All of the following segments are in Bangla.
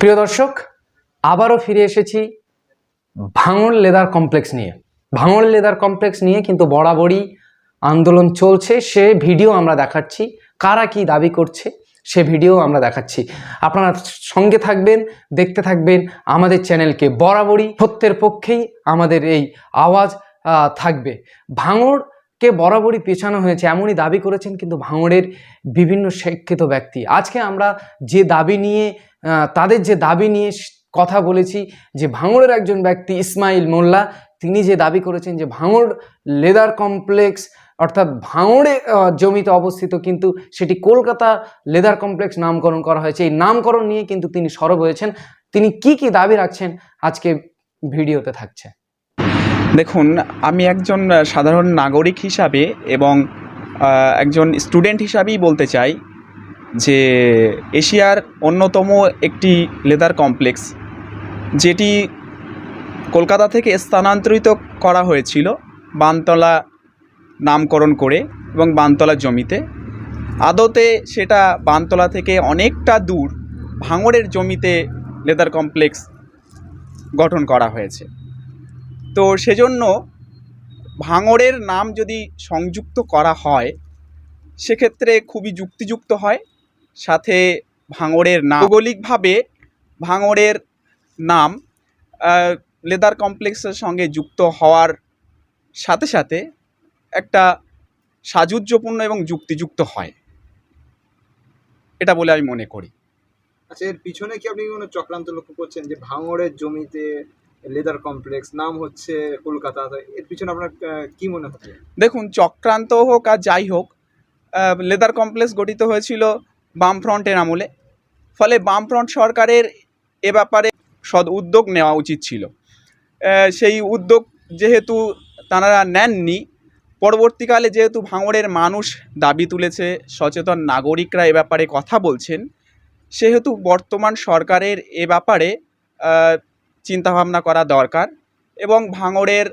প্রিয় দর্শক, আবারও ফিরে এসেছি ভাঙড় লেদার কমপ্লেক্স নিয়ে। ভাঙড় লেদার কমপ্লেক্স নিয়ে কিন্তু বরাবরই আন্দোলন চলছে। সে ভিডিও আমরা দেখাচ্ছি, কারা কি দাবি করছে, সে ভিডিও আমরা দেখাচ্ছি। আপনারা সঙ্গে থাকবেন, দেখতে থাকবেন আমাদের চ্যানেলকে। বরাবরই সত্যের পক্ষেই আমাদের এই আওয়াজ থাকবে। ভাঙড়কে বরাবরই পেছানো হয়েছে, এমনই দাবি করেছেন কিন্তু ভাঙড়ের বিভিন্ন শিক্ষিত ব্যক্তি। আজকে আমরা যে দাবি নিয়ে তাদের যে দাবি নিয়ে কথা বলেছি, যে ভাঙড়ের একজন ব্যক্তি ইসমাইল মোল্লা, তিনি যে দাবি করেছেন যে ভাঙড় লেদার কমপ্লেক্স, অর্থাৎ ভাঙড়ে জমিতে অবস্থিত কিন্তু সেটি কলকাতা লেদার কমপ্লেক্স নামকরণ করা হয়েছে। এই নামকরণ নিয়ে কিন্তু তিনি সরব হয়েছেন। তিনি কি কি দাবি রাখছেন আজকে ভিডিওতে থাকছে? দেখুন, আমি একজন সাধারণ নাগরিক হিসাবে এবং একজন স্টুডেন্ট হিসাবেই বলতে চাই যে এশিয়ার অন্যতম একটি লেদার কমপ্লেক্স, যেটি কলকাতা থেকে স্থানান্তরিত করা হয়েছিল বানতলা নামকরণ করে এবং বানতলা জমিতে। আদতে সেটা বানতলা থেকে অনেকটা দূর ভাঙড়ের জমিতে লেদার কমপ্লেক্স গঠন করা হয়েছে। তো সেজন্য ভাঙড়ের নাম যদি সংযুক্ত করা হয়, সেক্ষেত্রে খুবই যুক্তিযুক্ত হয়। সাথে ভাঙড়ের নাম। ভৌগোলিকভাবে ভাঙড়ের নাম লেদার কমপ্লেক্সের সঙ্গে যুক্ত হওয়ার সাথে সাথে একটা সাযুজ্যপূর্ণ এবং যুক্তিযুক্ত হয়। এটা বলে আমি মনে করি। আচ্ছা এর পিছনে কি আপনি কোনো চক্রান্ত লক্ষ্য করছেন যে ভাঙড়ের জমিতে লেদার কমপ্লেক্স নাম হচ্ছে কলকাতা? এর পিছনে আপনার কি মনে হচ্ছে দেখুন চক্রান্ত হোক আর যাই হোক লেদার কমপ্লেক্স গঠিত হয়েছিল বামফ্রন্টের আমলে। ফলে বামফ্রন্ট সরকারের এ ব্যাপারে সদ উদ্যোগ নেওয়া উচিত ছিল। সেই উদ্যোগ যেহেতু তাঁরা নেননি, পরবর্তীকালে যেহেতু ভাঙড়ের মানুষ দাবি তুলেছে, সচেতন নাগরিকরা এ ব্যাপারে কথা বলছেন, সেহেতু বর্তমান সরকারের এ ব্যাপারে চিন্তাভাবনা করা দরকার এবং ভাঙড়ের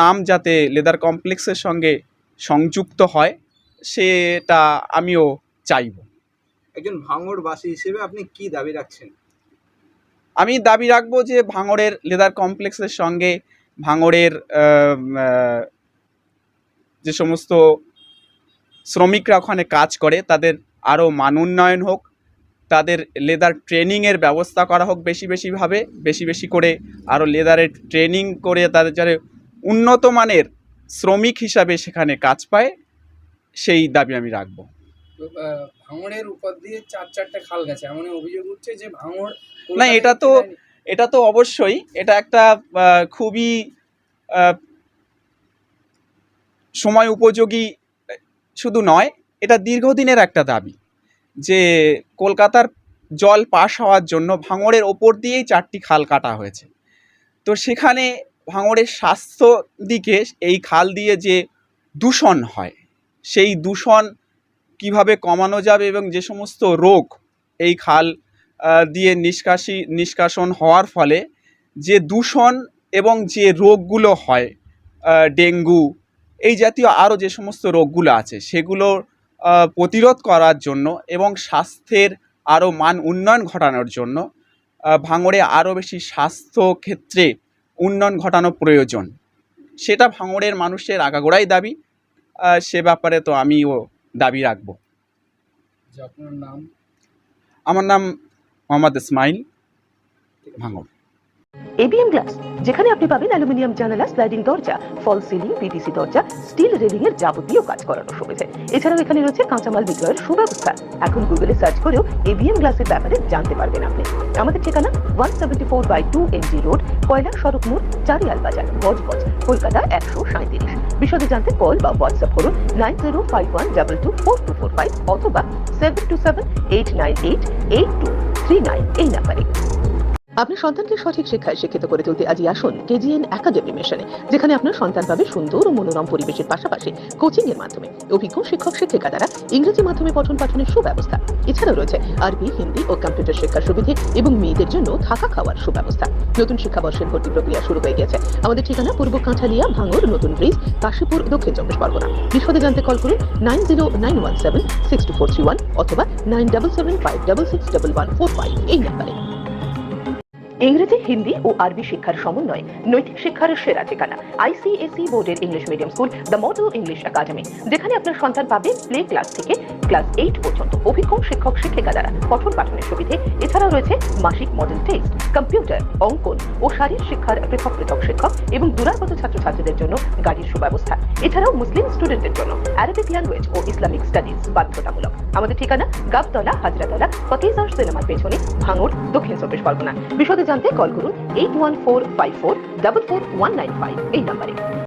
নাম যাতে লেদার কমপ্লেক্সের সঙ্গে সংযুক্ত হয়, সেটা আমিও চাইব। একজন ভাঙড়বাসী হিসেবে আপনি কি দাবি রাখছেন? আমি দাবি রাখব যে ভাঙড়ের লেদার কমপ্লেক্সের সঙ্গে ভাঙড়ের যে সমস্ত শ্রমিকরা ওখানে কাজ করে, তাদের আরও মান উন্নয়ন হোক, তাদের লেদার ট্রেনিংয়ের ব্যবস্থা করা হোক বেশি বেশিভাবে, বেশি বেশি করে আরও লেদারের ট্রেনিং করে তাদের যাতে উন্নত মানের শ্রমিক হিসাবে সেখানে কাজ পায়, সেই দাবি আমি রাখব। ভাঙড়ের উপর দিয়ে চার চারটে খাল গেছে এমন অভিযোগ উঠছে যে ভাঙড় না, এটা তো- এটা তো অবশ্যই এটা একটা খুবই সময় উপযোগী শুধু নয় এটা দীর্ঘদিনের একটা দাবি যে কলকাতার জল পাস হওয়ার জন্য ভাঙড়ের ওপর দিয়েই চারটি খাল কাটা হয়েছে। তো সেখানে ভাঙড়ের স্বাস্থ্য দিকে এই খাল দিয়ে যে দূষণ হয় সেই দূষণ কীভাবে কমানো যাবে এবং যে সমস্ত রোগ এই খাল দিয়ে নিষ্কাশি, নিষ্কাশন হওয়ার ফলে যে দূষণ এবং যে রোগগুলো হয় ডেঙ্গু, এই জাতীয় আরও যে সমস্ত রোগগুলো আছে, সেগুলো প্রতিরোধ করার জন্য এবং স্বাস্থ্যের আরও মান উন্নয়ন ঘটানোর জন্য ভাঙড়ে আরও বেশি স্বাস্থ্য ক্ষেত্রে উন্নয়ন ঘটানো প্রয়োজন। সেটা ভাঙড়ের মানুষের আগাগোড়াই দাবি। সে ব্যাপারে তো আমিও দাবি রাখব। আপনার নাম? আমার নাম মোহাম্মদ ইসমাইল ভাঙড়। এবিএম গ্লাস যেখানে আপনি পাবেন অ্যালুমিনিয়াম জানালা স্লাইডিং দরজা ফল সিলিং পিভিসি দরজা স্টিল রেলিং এর যাবতীয় কাজ করানো সুবিধা। এছাড়াও এখানে রয়েছে কাঁচামাল বিক্রয়ের সুব্যবস্থা। এখন গুগলে সার্চ করেও এবিএম গ্লাসের ব্যাপারে জানতে পারবেন আপনি। আমাদের ঠিকানা one seventy four by two NG road কয়লা সড়ক মোড়, চারিয়াল বাজার বজবজ কলকাতা একশো সাঁত্রিশ বিশদে জানতে কল বা হোয়াটসঅ্যাপ করুন nine zero five one double two four two four five অথবা seven two seven eight nine eight eight two three nine এই নাম্বারে আপনার সন্তানকে সঠিক শিক্ষায় শিক্ষিত করে তুলতে আজই আসুন কেজিএন একাডেমি মিশনে যেখানে আপনার সন্তান পাবে সুন্দর ও মনোরম পরিবেশের পাশাপাশি কোচিং এর মাধ্যমে। অভিজ্ঞ শিক্ষক শিক্ষিকা দ্বারা ইংরেজি মাধ্যমে পঠন পাঠনের সুব্যবস্থা। এছাড়াও রয়েছে আরবি, হিন্দি ও কম্পিউটার শিক্ষার সুবিধে এবং মেয়েদের জন্য থাকা খাওয়ার সুব্যবস্থা। নতুন শিক্ষাবর্ষের ভর্তি প্রক্রিয়া শুরু হয়ে গেছে। আমাদের ঠিকানা পূর্ব কাঁঠালিয়া ভাঙর নতুন ব্রিজ, কাশীপুর, দক্ষিণ চব্বিশ পরগনা। বিশদে জানতে কল করুন nine zero nine one seven six two four three one অথবা nine double seven five double six double one four five এই নাম্বারে ইংরেজি, হিন্দি ও আরবি শিক্ষার সমন্বয়, নৈতিক শিক্ষার সেরা ঠিকানা, আইসিএসই বোর্ডের English medium school, the model English academy, যেখানে আপনার সন্তান পাবে প্লে ক্লাস থেকে ক্লাস এইট পর্যন্ত। অভিজ্ঞ শিক্ষক, শিক্ষিকা দ্বারা পঠন পাঠনের সুবিধে। এছাড়াও রয়েছে মাসিক মডেল টেস্ট কম্পিউটার অঙ্কন ও শারীর শিক্ষার পৃথক পৃথক শিক্ষক এবং দূরাগত ছাত্রছাত্রীদের জন্য গাড়ির সুব্যবস্থা। এছাড়াও মুসলিম স্টুডেন্টদের জন্য অ্যারাবিক ল্যাঙ্গুয়েজ ও ইসলামিক স্টাডিজ বাধ্যতামূলক। আমাদের ঠিকানা গাবতলা, হাজরাতলা ফতেজার সিনেমার পেছনে, ভাঙড়, দক্ষিণ চব্বিশ পরগনা। বিশদে জানতে কল করুন eight one four five four double four one nine five এই নাম্বারে